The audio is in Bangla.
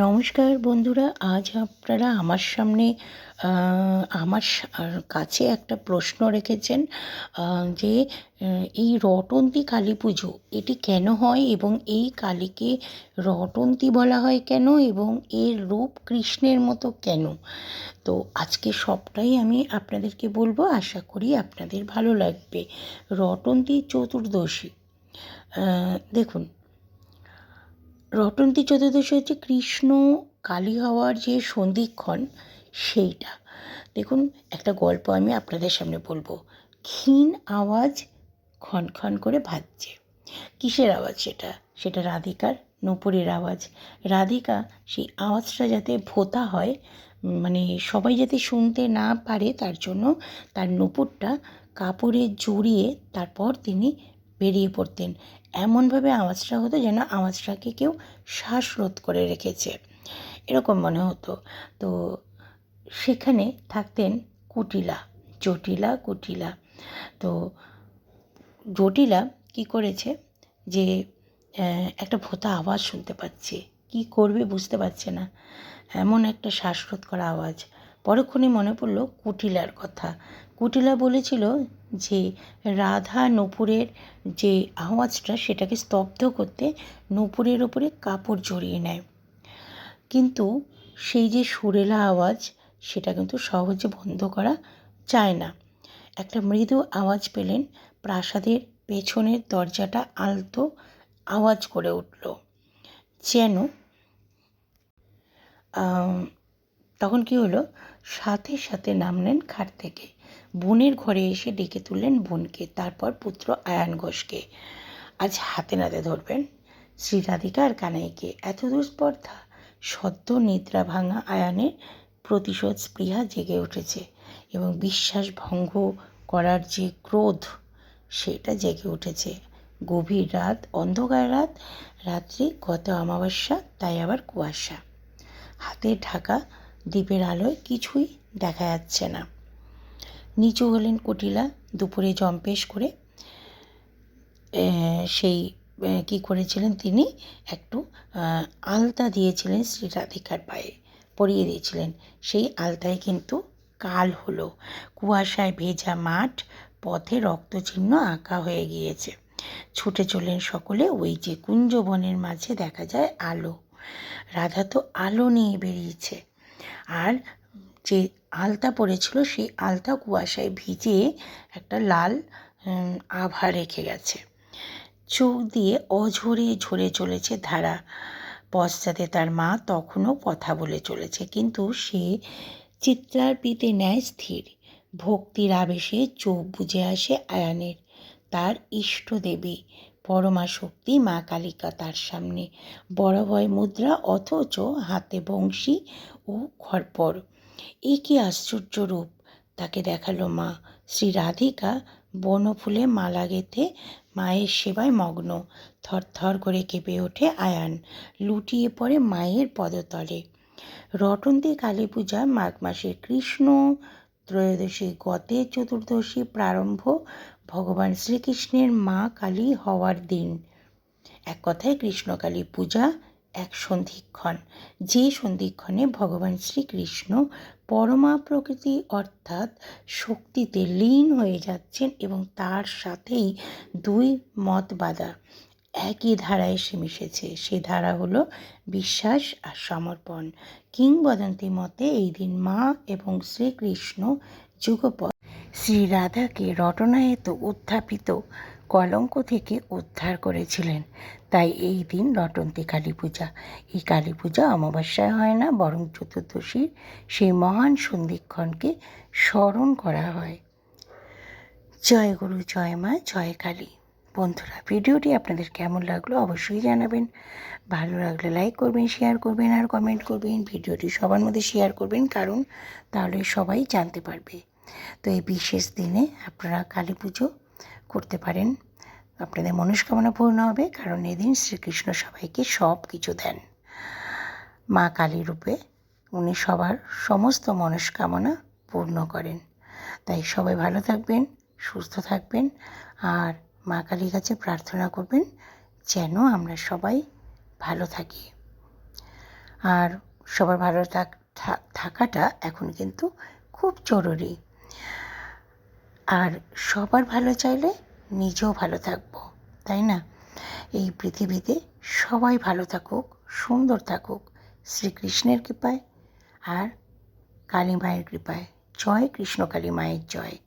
নমস্কার বন্ধুরা, আজ আপনারা আমার সামনে আমার কাছে একটা প্রশ্ন রেখেছেন যে এই রটন্তী কালী পুজো, এটি কেন হয় এবং এই কালীকে রটন্তি বলা হয় কেন এবং এর রূপ কৃষ্ণের মতো কেন? তো আজকে সবটাই আমি আপনাদেরকে বলব, আশা করি আপনাদের ভালো লাগবে। রটন্তি চতুর্দশী দেখুন রটন্তী চতুর্দশী হচ্ছে কৃষ্ণ কালী হওয়ার যে সন্ধিক্ষণ, সেইটা। দেখুন, একটা গল্প আমি আপনাদের সামনে বলব। ক্ষীণ আওয়াজ ক্ষণ করে ভাজছে। কিসের আওয়াজ সেটা? সেটা রাধিকার নূপুরের আওয়াজ। রাধিকা সেই আওয়াজটা যাতে ভোতা হয় মানে সবাই যাতে শুনতে না পারে, তার জন্য তার নূপুরটা কাপড়ে জড়িয়ে তারপর তিনি বেরিয়ে পড়তেন। এমনভাবে আওয়াজটা হতো যেন আওয়াজটাকে কেউ শ্বাসরোধ করে রেখেছে। এরকম মনে হতো। তো সেখানে থাকতেন কুটিলা, জটিলা, কুটিলা। তো জটিলা কি করেছে যে একটা ভোতা আওয়াজ শুনতে পাচ্ছে। কি করবে বুঝতে পারছে না। এমন একটা শ্বাসরোধ করা আওয়াজ। পরক্ষণে মনে পড়ল কুটিলার কথা। কুটিলা বলেছিল যে, রাধা নূপুরের যে আওয়াজটা সেটাকে স্তব্ধ করতে নূপুরের ওপরে কাপড় জড়িয়ে নেয়। কিন্তু সেই যে সুরেলা আওয়াজ, সেটা কিন্তু সহজে বন্ধ করা যায় না। একটা মৃদু আওয়াজ পেলেন, প্রাসাদের পেছনের দরজাটা আলতো আওয়াজ করে উঠল। যেন তখন কি হলো? সাথে সাথে নামলেন খাট থেকে। বোনের ঘরে এসে ডেকে তুললেন বোনকে, তারপর পুত্র আয়ান ঘোষকে আজ হাতে নাতে ধরবেন। শ্রী রাধিকা আর কানাইকে এত দুস্পর্ধা, সদ্য নিদ্রা ভাঙা আয়ানের প্রতিশোধ স্পৃহা জেগে উঠেছে এবং বিশ্বাস ভঙ্গ করার যে ক্রোধ, সেটা জেগে উঠেছে। গভীর রাত, অন্ধকার রাত, রাত্রি গত অমাবস্যা, তাই আবার কুয়াশা। হাতে ঢাকা দ্বীপের আলোয় কিছুই দেখা যাচ্ছে না। নিচু হলেন কুটিলা, দুপুরে জম্পেশ করে সেই কী করেছিলেন তিনি? একটু আলতা দিয়েছিলেন শ্রী রাধিকার পায়ে, পরিয়ে দিয়েছিলেন। সেই আলতায় কিন্তু কাল হলো। কুয়াশায় ভেজা মাঠ, পথে রক্তচিহ্ন আঁকা হয়ে গিয়েছে। ছুটে চলেন সকলে, ওই যে কুঞ্জবনের মাঝে দেখা যায় আলো। রাধা তো আলো নিয়ে বেরিয়েছে। আর যে আলতা পড়েছিল, সেই আলতা কুয়াশায় ভিজে একটা লাল আভা রেখে গেছে। চোখ দিয়ে অঝরে ঝরে চলেছে ধারা। পশ্চাতে তার মা তখনও কথা বলে চলেছে, কিন্তু সে চিত্রার্পিতে ন্যায় স্থির। ভক্তির আবেশে চোখ বুজে আসে আয়ানের, তার ইষ্ট দেবী। পরমা শক্তি মা কালিকা তার সামনে। বড় ভয় মুদ্রা, অথচ হাতে বংশী ও খড়পড় এ কি আশ্চর্য রূপ! তাকে দেখাল মা। শ্রী রাধিকা বনফুলে মালা গেঁথে মায়ের সেবায় মগ্ন। থরথর করে কেঁপে ওঠে আয়ান। লুটিয়ে পড়ে মায়ের পদতলে। রটন্তী কালী পূজা, মাঘ মাসের কৃষ্ণ ত্রয়োদশী, গতে চতুর্দশী প্রারম্ভ ভগবান শ্রীকৃষ্ণের মা কালী হওয়ার দিন। এক কথায় কৃষ্ণকালী পূজা এক সন্ধিক্ষণ। যে সন্ধিক্ষণে ভগবান শ্রীকৃষ্ণ পরমা প্রকৃতি অর্থাৎ শক্তিতে লীন হয়ে যাচ্ছেন এবং তার সাথেই দুই মত বাধা। একই ধারায় এসে মিশেছে। সে ধারা হলো বিশ্বাস আর সমর্পণ। কিংবদন্তি মতে এই দিন মা এবং শ্রীকৃষ্ণ যুগপৎ শ্রী রাধাকে রটনায়িত উত্থাপিত কলঙ্ক থেকে উদ্ধার করেছিলেন। তাই এই দিন রটন্তী কালী পূজা। এই কালী পূজা অমাবস্যায় হয় না, বরং চতুর্দশীর সেই মহান সন্ধিক্ষণকে স্মরণ করা হয়। জয় গুরু, জয় মা, জয় কালী। বন্ধুরা, ভিডিওটি আপনাদের কেমন লাগল অবশ্যই জানাবেন। ভালো লাগলে লাইক করবেন শেয়ার করবেন আর কমেন্ট করবেন। ভিডিওটি সবার মধ্যে শেয়ার করবেন, কারণ তাহলে সবাই জানতে পারবে। তো এই বিশেষ দিনে আপনারা কালী পুজো করতে পারেন। আপনাদের মনস্কামনা পূর্ণ হবে, কারণ এদিন শ্রীকৃষ্ণ সবাইকে সব কিছু দেন। মা কালী রূপে উনি সবার সমস্ত মনস্কামনা পূর্ণ করেন। তাই সবাই ভালো থাকবেন, সুস্থ থাকবেন, আর মা কালীর কাছে প্রার্থনা করবেন যেন আমরা সবাই ভালো থাকি। আর সবার ভালো থাকাটা এখন কিন্তু খুব জরুরি। আর সবার ভালো চাইলে নিজেও ভালো থাকব, তাই না? এই পৃথিবীতে সবাই ভালো থাকুক, সুন্দর থাকুক, শ্রীকৃষ্ণের কৃপায় আর কালী মায়ের কৃপায়। জয় কৃষ্ণ, কালী মায়ের জয়।